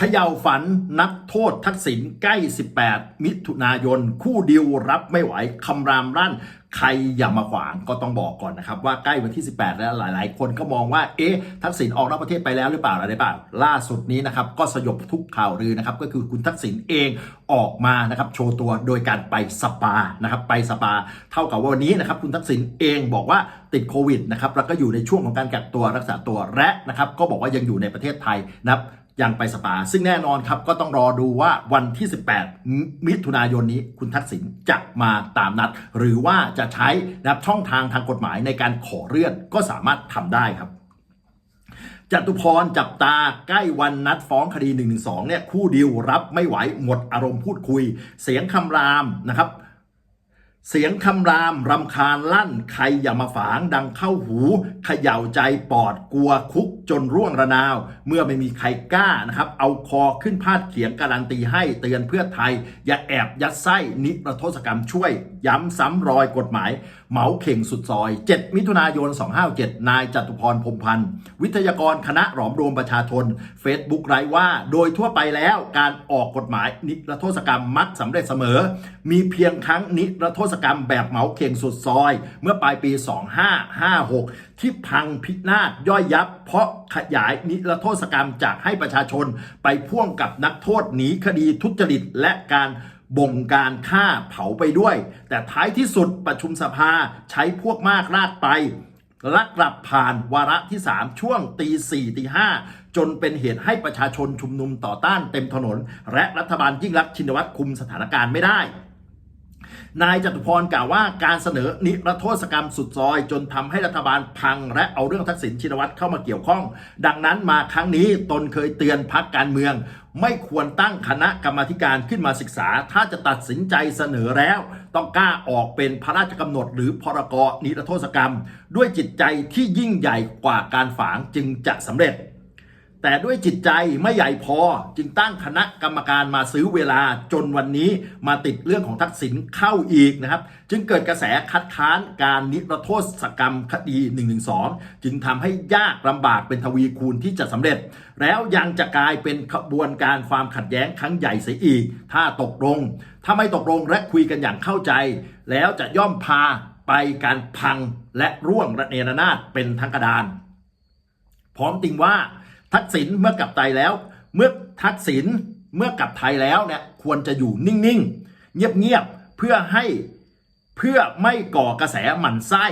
ขย่าฝันนักโทษทักษิณใกล้ 18 มิถุนายน คู่ดิวรับไม่ไหวคำรามรั่น ใครอย่ามาขวางก็ต้องบอกก่อนนะครับ ว่าใกล้วันที่ 18 แล้วหลาย ๆ คนก็มองว่า เอ๊ะ ทักษิณออกนอกประเทศไปแล้วหรือเปล่าอะไรหรือเปล่า ล่าสุดนี้นะครับ ก็สยบทุกข่าวลือนะครับ ก็คือคุณทักษิณเองออกมานะครับ โชว์ตัวโดยการไปสปานะครับไปสปา เท่ากับว่าวันนี้นะครับคุณทักษิณเองบอกว่าติดโควิดนะครับแล้วก็อยู่ในช่วงของการกักตัวรักษาตัวและนะครับก็บอกว่ายังอยู่ในประเทศไทยนะครับ ยังไปสปา ซึ่งแน่นอนครับก็ต้องรอดูว่าวันที่ 18 มิถุนายนนี้คุณทักษิณจะมาตามนัด หรือว่าจะใช้นะช่องทางทางกฎหมายในการขอเลื่อนก็สามารถทำได้ครับจตุพรจับตาใกล้วันนัดฟ้องคดี112เนี่ยคู่ดิวรับไม่ไหวหมดอารมณ์พูดคุย เสียงคำรามนะครับ เสียงคำรามรำคาญลั่นใครอย่ามาฝางดังเข้าหูเขย่าใจปอดกลัวคุกจนร่วงระนาว เมื่อไม่มีใครกล้านะครับ เอาคอขึ้นพาดเขียงการันตีให้เตือนเพื่อไทย อย่าแอบยัดไส้นิรโทษกรรมช่วย ย้ำซ้ำรอยกฎหมาย เหมาเข่งสุดซอย 7 มิถุนายน 257 นายจตุพรพรมพันธ์ วิทยากรคณะหลอมรวมประชาชน Facebook ไร้ว่า โดยทั่วไปแล้วการออกกฎหมายนิรโทษกรรมมักสำเร็จเสมอ มีเพียงครั้งนิรโทษกรรมแบบเหมาเข่งสุดซอย เมื่อปลายปี 2556 ที่พังพินาศย่อยยับ เพราะขยายนิรโทษกรรมจากให้ประชาชนไปพ่วงกับนักโทษหนีคดีทุจริตและการ บงการฆ่าเผาไปด้วย แต่ท้ายที่สุดประชุมสภาใช้พวกมากลากไปลักกลับผ่านวาระที่ 3 ช่วงตีสี่ตีห้าจนเป็นเหตุให้ประชาชนชุมนุมต่อต้านเต็มถนน และรัฐบาลยิ่งรักชินวัตรคุมสถานการณ์ไม่ได้ นายจตุพรกล่าวว่าการเสนอนิรโทษกรรมสุดซอย จนทำให้รัฐบาลพัง และเอาเรื่องทักษิณชินวัตรเข้ามาเกี่ยวข้อง ดังนั้นมาครั้งนี้ตนเคยเตือนพักการเมือง ไม่ควรตั้งคณะกรรมาการขึ้นมาศึกษา ถ้าจะตัดสินใจเสนอแล้ว ต้องกล้าออกเป็นพระราชกำหนด หรือพรกนิรโทษกรรม ด้วยจิตใจที่ยิ่งใหญ่กว่าการฝางจึงจะสำเร็จ แต่ด้วยจิตใจไม่ใหญ่พอจึงตั้งคณะกรรมการมาซื้อเวลาจนวันนี้มาติดเรื่องของทักษิณเข้าอีกนะครับ จึงเกิดกระแสคัดค้านการนิรโทษกรรมคดี112จึงทำให้ยากลำบากเป็นทวีคูณที่จะสำเร็จ แล้วยังจะกลายเป็นขบวนการความขัดแย้งครั้งใหญ่เสียอีก ถ้าตกลง ถ้าไม่ตกลงและคุยกันอย่างเข้าใจ แล้วจะย่อมพาไปการพังและร่วงระเนระนาดเป็นทั้งกระดาน พร้อมติงว่า ทักษิณเมื่อกลับไทยแล้ว เมื่อทักษิณเมื่อกลับไทยแล้วเนี่ยควรจะอยู่นิ่งๆ เงียบๆ เพื่อให้เพื่อไม่ก่อกระแสหมั่นไส้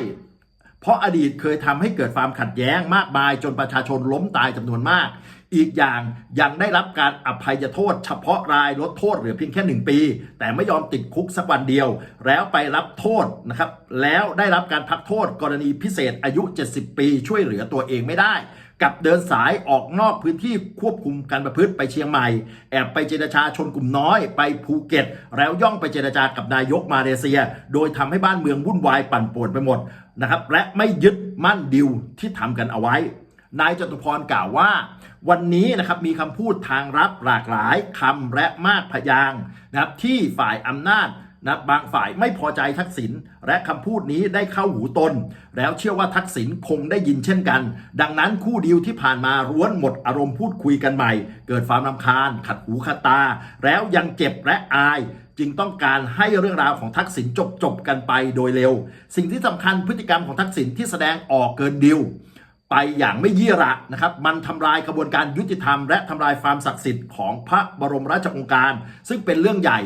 เพราะอดีตเคยทำให้เกิดความขัดแย้งมากมายจนประชาชนล้มตายจำนวนมาก อีกอย่างยังได้รับการอภัยโทษ เฉพาะรายลดโทษเหลือเพียงแค่หนึ่งปี แต่ไม่ยอมติดคุกสักวันเดียว แล้วไปรับโทษนะครับ แล้วได้รับการพักโทษกรณีพิเศษอายุ 70 ปี ช่วยเหลือตัวเองไม่ได้ กับเดินสายออกนอกพื้นที่ควบคุมการประพฤติไปเชียงใหม่ แอบไปเจรจาชนกลุ่มน้อยไปภูเก็ต แล้วย่องไปเจรจากับนายกมาเลเซีย โดยทำให้บ้านเมืองวุ่นวายปั่นป่วนไปหมดนะครับและไม่ยึดมั่นดิวที่ทำกันเอาไว้ นายจตุพรกล่าวว่า วันนี้นะครับมีคำพูดทางรับหลากหลายคำและมากพยางนะครับที่ฝ่ายอำนาจ นะบางฝ่ายไม่พอใจทักษิณและคำพูดนี้ได้เข้าหูตน แล้วเชื่อว่าทักษิณคงได้ยินเช่นกัน ดังนั้นคู่ดีลที่ผ่านมาร้วนหมดอารมณ์พูดคุยกันใหม่ เกิดความรำคาญ ขัดหูขัดตา แล้วยังเจ็บและอายจึงต้องการให้เรื่องราวของทักษิณจบจบกันไปโดยเร็ว สิ่งที่สำคัญพฤติกรรมของทักษิณที่แสดงออกเกินดิว ไปอย่างไม่ยี่ระนะครับ มันทำลายกระบวนการยุติธรรม และทำลายความศักดิ์สิทธิ์ของพระบรมราชองการ ซึ่งเป็นเรื่องใหญ่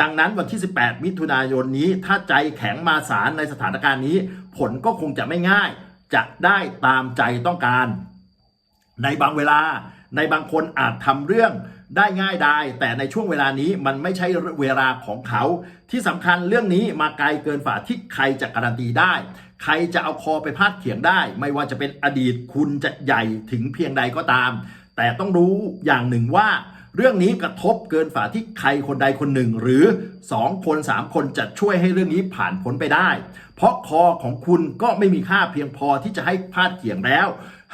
ดังนั้นวันที่ 18 มิถุนายนนี้ถ้าใจแข็งมาสารในสถานการณ์นี้ ผลก็คงจะไม่ง่าย จะได้ตามใจต้องการ ในบางเวลาในบางคนอาจทำเรื่องได้ง่ายได้ แต่ในช่วงเวลานี้มันไม่ใช่เวลาของเขา ที่สำคัญเรื่องนี้มาไกลเกินฝ่าที่ใครจะการันตีได้ ใครจะเอาคอไปพาดเขียงได้ ไม่ว่าจะเป็นอดีตคุณจะใหญ่ถึงเพียงใดก็ตาม แต่ต้องรู้อย่างหนึ่งว่า เรื่องนี้กระทบเกินฝ่าที่ใครคนใดคนหนึ่ง หรือ 2 คน 3 คนจะช่วยให้เรื่องนี้ผ่านพ้นไปได้ เพราะคอของคุณก็ไม่มีค่าเพียงพอที่จะให้พาดเขียงแล้ว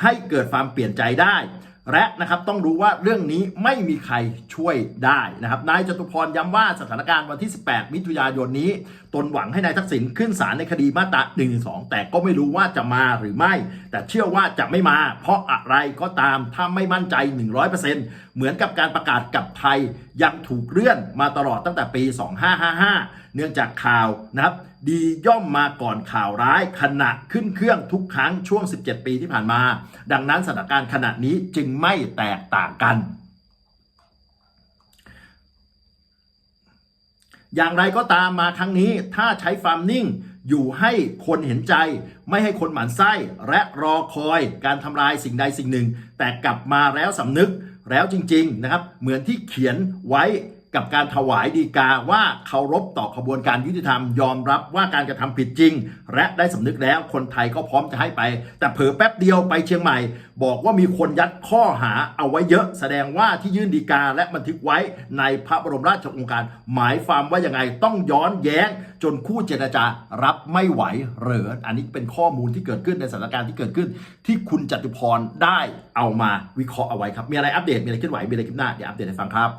ให้เกิดความเปลี่ยนใจได้และนะครับต้องรู้ว่าเรื่องนี้ไม่มีใครช่วยได้นะครับนายจตุพรย้ำว่าสถานการณ์วันที่ 18 มิถุนายนนี้ ตนหวังให้นายทักษิณขึ้นศาลในคดีมาตรา1นึแต่ก็ไม่รู้ว่าจะมาหรือไม่ แต่เชื่อว่าจะไม่มา เพราะอะไรก็ตามถ้าไม่มั่นใจ 100%เหมือนกับการประกาศกับไทยยังถูกเลื่อนมาตลอดตั้งแต่ปี 2555 เนื่องจากข่าวนะครับดีย่อมมาก่อนข่าวร้ายขณะขึ้นเครื่องทุกครั้งช่วง 17 ปีที่ผ่านมา ดังนั้นสถานการณ์ขณะนี้จึงไม่แตกต่างกัน อย่างไรก็ตามมาครั้งนี้ถ้าใช้ฟาร์มนิ่ง อยู่ให้คนเห็นใจ ไม่ให้คนหมั่นไส้ และรอคอยการทำลายสิ่งใดสิ่งหนึ่ง แต่กลับมาแล้วสำนึกแล้วจริง ๆ นะครับ เหมือนที่เขียนไว้ กับการถวายดีกาว่าเคารพต่อขบวนการยุติธรรมยอมรับว่าการกระทำผิดจริง และได้สำนึกแล้วคนไทยก็พร้อมจะให้ไป แต่เผลอแป๊บเดียวไปเชียงใหม่ บอกว่ามีคนยัดข้อหาเอาไว้เยอะ แสดงว่าที่ยื่นดีกาและบันทึกไว้ในพระบรมราชโองการ หมายความว่ายังไงต้องย้อนแย้ง จนคู่เจรจารับไม่ไหวเหรืออันนี้เป็นข้อมูลที่เกิดขึ้นในสถานการณ์ที่เกิดขึ้น ที่คุณจตุพรได้เอามาวิเคราะห์เอาไว้ครับมีอะไรอัปเดตมีอะไรเคลื่อนไหวมีอะไรขึ้นหน้าเดี๋ยวอัปเดตให้ฟังครับ